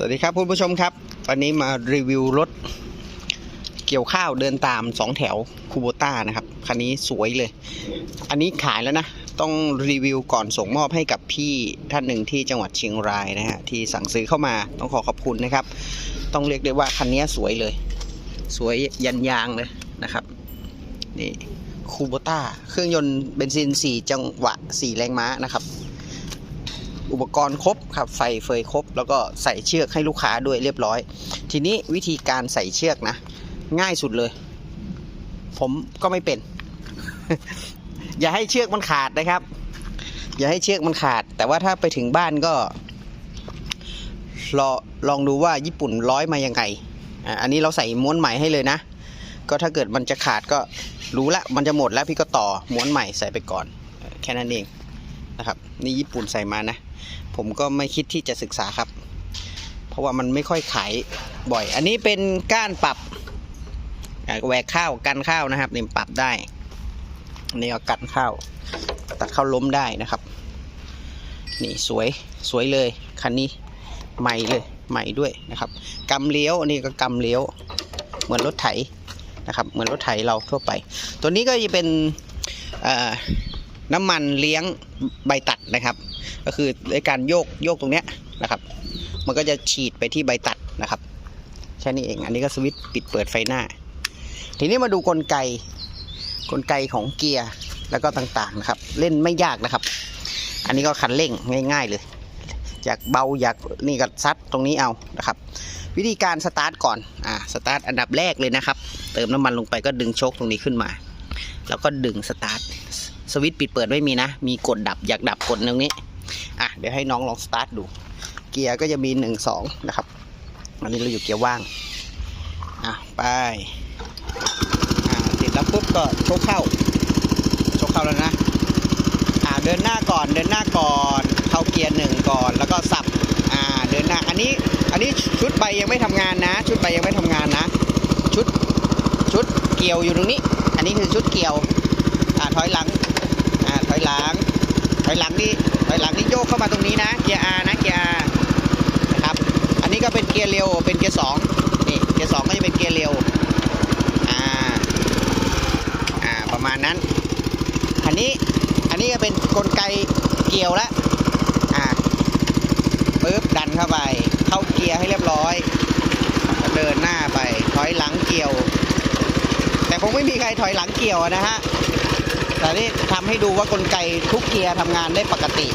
สวัสดีครับคุณผู้ชมครับ วันนี้มารีวิวรถเกี่ยวข้าวเดินตามสองแถวคูโบต้านะครับ คันนี้สวยเลย อันนี้ขายแล้วนะ ต้องรีวิวก่อนส่งมอบให้กับพี่ท่านหนึ่งที่จังหวัดเชียงรายนะฮะ ที่สั่งซื้อเข้ามาต้องขอขอบคุณนะครับ ต้องเรียกได้ว่าคันนี้สวยเลย สวยยันยางเลยนะครับ นี่คูโบต้าเครื่องยนต์เบนซิน 4 จังหวะ 4 แรงม้านะครับ อุปกรณ์ครบครับไฟเฟยครบ แล้วก็ใส่เชือกให้ลูกค้าด้วยเรียบร้อย ทีนี้วิธีการใส่เชือกนะ ง่ายสุดเลย ผมก็ไม่เป็น อย่าให้เชือกมันขาดนะครับ อย่าให้เชือกมันขาด แต่ว่าถ้าไปถึงบ้านก็รอลองดูว่าญี่ปุ่นร้อยมายังไงอันนี้เราใส่ม้วนใหม่ให้เลยนะ ก็ถ้าเกิดมันจะขาดก็รู้ละมันจะหมดแล้วพี่ก็ต่อม้วนใหม่ใส่ไปก่อน แค่นั้นเอง นะครับ นี่ญี่ปุ่นใส่มานะ ผมก็ไม่คิดที่จะศึกษาครับ เพราะว่ามันไม่ค่อยขายบ่อย อันนี้เป็นก้านปรับแหวกข้าวกันข้าวนะครับนี่ปรับได้นี่ก็กันข้าวตัดข้าวล้มได้นะครับ นี่สวยสวยเลยคันนี้ใหม่เลยใหม่ด้วยนะครับกำเลี้ยวนนี้ก็กำเลี้ยวเหมือนรถไถนะครับ เหมือนรถไถเราทั่วไป ตัวนี้ก็จะเป็นอ่อ น้ำมันเลี้ยงใบตัดนะครับ ก็คือในการโยกโยกตรงเนี้ยนะครับ มันก็จะฉีดไปที่ใบตัดนะครับแค่นี้เอง อันนี้ก็สวิตช์ปิดเปิดไฟหน้า ทีนี้มาดูกลไกกลไกของเกียร์แล้วก็ต่างๆนะครับ เล่นไม่ยากนะครับ อันนี้ก็คันเร่งง่าย ๆ เลยอยากเบาอยากนี่ก็ซัดตรงนี้เอานะครับ วิธีการสตาร์ทก่อนอ่าสตาร์ทอันดับแรกเลยนะครับ เติมน้ำมันลงไปก็ดึงโชคตรงนี้ขึ้นมา แล้วก็ดึงสตาร์ท สวิตช์ปิดเปิดไม่มีนะ มีกดดับอยากดับกดตรงนี้ อะเดี๋ยวให้น้องลองสตาร์ทดู เกียร์ก็จะมีหนึ่งสองนะครับ อันนี้เราอยู่เกียร์ว่าง อะไป อ่าติดแล้วปุ๊บก็โชคเข้า โชคเข้าแล้วนะ อ่าเดินหน้าก่อนเดินหน้าก่อน เข้าเกียร์หนึ่งก่อนแล้วก็สับ อ่าเดินหน้า อันนี้ อันนี้ชุดใบยังไม่ทำงานนะ ชุดใบยังไม่ทำงานนะ ชุด ชุดเกี่ยวอยู่ตรงนี้ อันนี้คือชุดเกี่ยว อ่าถอยหลังอ่าถอยหลังถอยหลังนี่ถอยหลังนี่โยกเข้ามาตรงนี้นะเกียร์ R นะเกียร์ R นะครับอันนี้ก็เป็นเกียร์เร็วเป็นเกียร์สองนี่เกียร์สองก็จะเป็นเกียร์เร็วอ่าอ่าประมาณนั้น อันนี้อันนี้ก็เป็นกลไกเกี่ยวล้วอ่าปึ๊บดันเข้าไปเข้าเกียร์ให้เรียบร้อยเดินหน้าไปถอยหลังเกี่ยว แต่คงไม่มีใครถอยหลังเกี่ยวนะฮะ แต่นี่ทำให้ดูว่ากลไกทุกเกียร์ทำงานได้ปกติ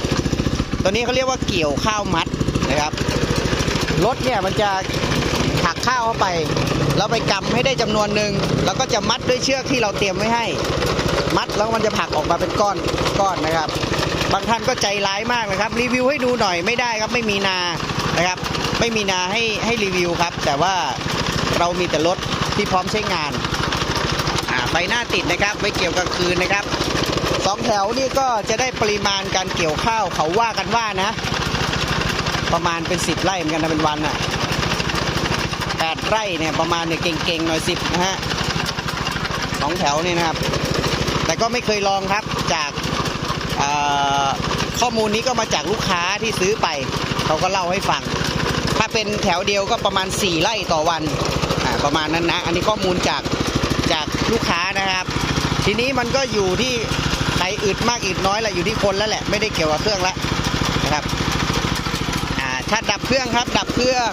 ตัวนี้เขาเรียกว่าเกี่ยวข้าวมัดนะครับ รถเนี่ยมันจะหักข้าวเข้าไป แล้วไปกำให้ได้จำนวนหนึ่ง แล้วก็จะมัดด้วยเชือกที่เราเตรียมไว้ให้ มัดแล้วมันจะผลักออกมาเป็นก้อนก้อนนะครับ บางท่านก็ใจร้ายมากนะครับ รีวิวให้ดูหน่อยไม่ได้ครับไม่มีนานะครับ ไม่มีนาให้ให้รีวิวครับ แต่ว่าเรามีแต่รถที่พร้อมใช้งาน อ่าไฟหน้าติดนะครับไว้เกี่ยวกลางคืนนะครับสองแถวนี่ก็จะได้ปริมาณการเกี่ยวข้าวเขาว่ากันว่านะ ประมาณเป็นสิบไร่เหมือนกันนะเป็นวันอะแปดไร่เนี่ยประมาณเนี่ยเก่งๆหน่อยสิบนะฮะสองแถวนี่นะครับ แต่ก็ไม่เคยลองครับจากข้อมูลนี้ก็มาจากลูกค้าที่ซื้อไป เขาก็เล่าให้ฟัง ถ้าเป็นแถวเดียวก็ประมาณ 4 ไร่ต่อวันประมาณนั้นนะ อันนี้ข้อมูลจาก จากลูกค้านะครับ ทีนี้มันก็อยู่ที่ใครอึดมากอึดน้อยแหละอยู่ที่คนแล้วแหละไม่ได้เกี่ยวกับเครื่องแล้วนะครับอ่าถ้าดับเครื่องครับ ดับเครื่อง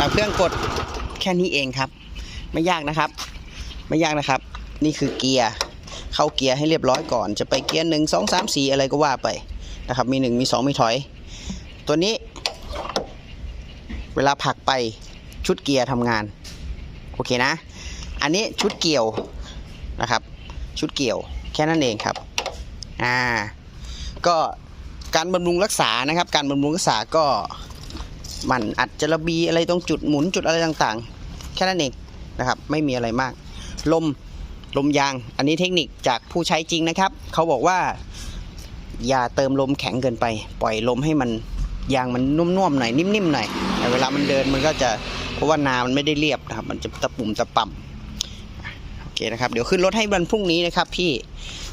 ดับเครื่องกดแค่นี้เองครับ ไม่ยากนะครับ ไม่ยากนะครับ นี่คือเกียร์เข้าเกียร์ให้เรียบร้อยก่อน จะไปเกียร์หนึ่งสองสามสี่อะไรก็ว่าไปนะครับ มีหนึ่งมีสองมีถอย ตัวนี้ เวลาผลักไปชุดเกียร์ทำงาน โอเคนะ อันนี้ชุดเกี่ยวนะครับ ชุดเกี่ยวแค่นั้นเองครับอ่าก็การบำรุงรักษานะครับ การบำรุงรักษาก็มันอัดจระบีอะไรตรงจุดหมุนจุดอะไรต่างๆ แค่นั้นเองนะครับ ไม่มีอะไรมาก ลมลมยาง อันนี้เทคนิคจากผู้ใช้จริงนะครับ เขาบอกว่า อย่าเติมลมแข็งเกินไป ปล่อยลมให้มันยางมันนุ่มๆหน่อยนิ่มๆหน่อยเวลามันเดินมันก็จะ ราะว่านามันไม่ได้เรียบนะครับ มันจะตะปุ่มตะป่ำโอเคนะครับ เดี๋ยวขึ้นรถให้วันพรุ่งนี้นะครับ พี่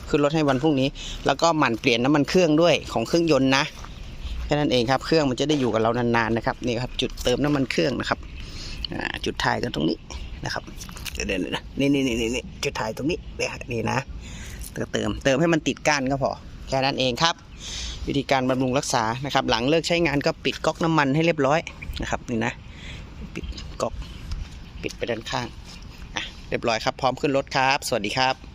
ขึ้นรถให้วันพรุ่งนี้ แล้วก็หมั่นเปลี่ยนน้ำมันเครื่องด้วยของเครื่องยนต์นะแค่นั้นเองครับ เครื่องมันจะได้อยู่กับเรานานๆนะครับนี่ครับ จุดเติมน้ำมันเครื่องนะครับจุดถ่ายกันตรงนี้นะครับเดี๋ยวเดี๋ยวนะนี่นี่นี่นี่จุดถ่ายตรงนี้เนี่ยนี่นะเติมเติมเติมให้มันติดก้านก็พอแค่นั้นเองครับ วิธีการบำรุงรักษานะครับ หลังเลิกใช้งานก็ปิดก๊อกน้ำมันให้เรียบร้อยนะครับนี่นะ ก๊อกปิดไปด้านข้างอะเรียบร้อยครับ พร้อมขึ้นรถครับ สวัสดีครับ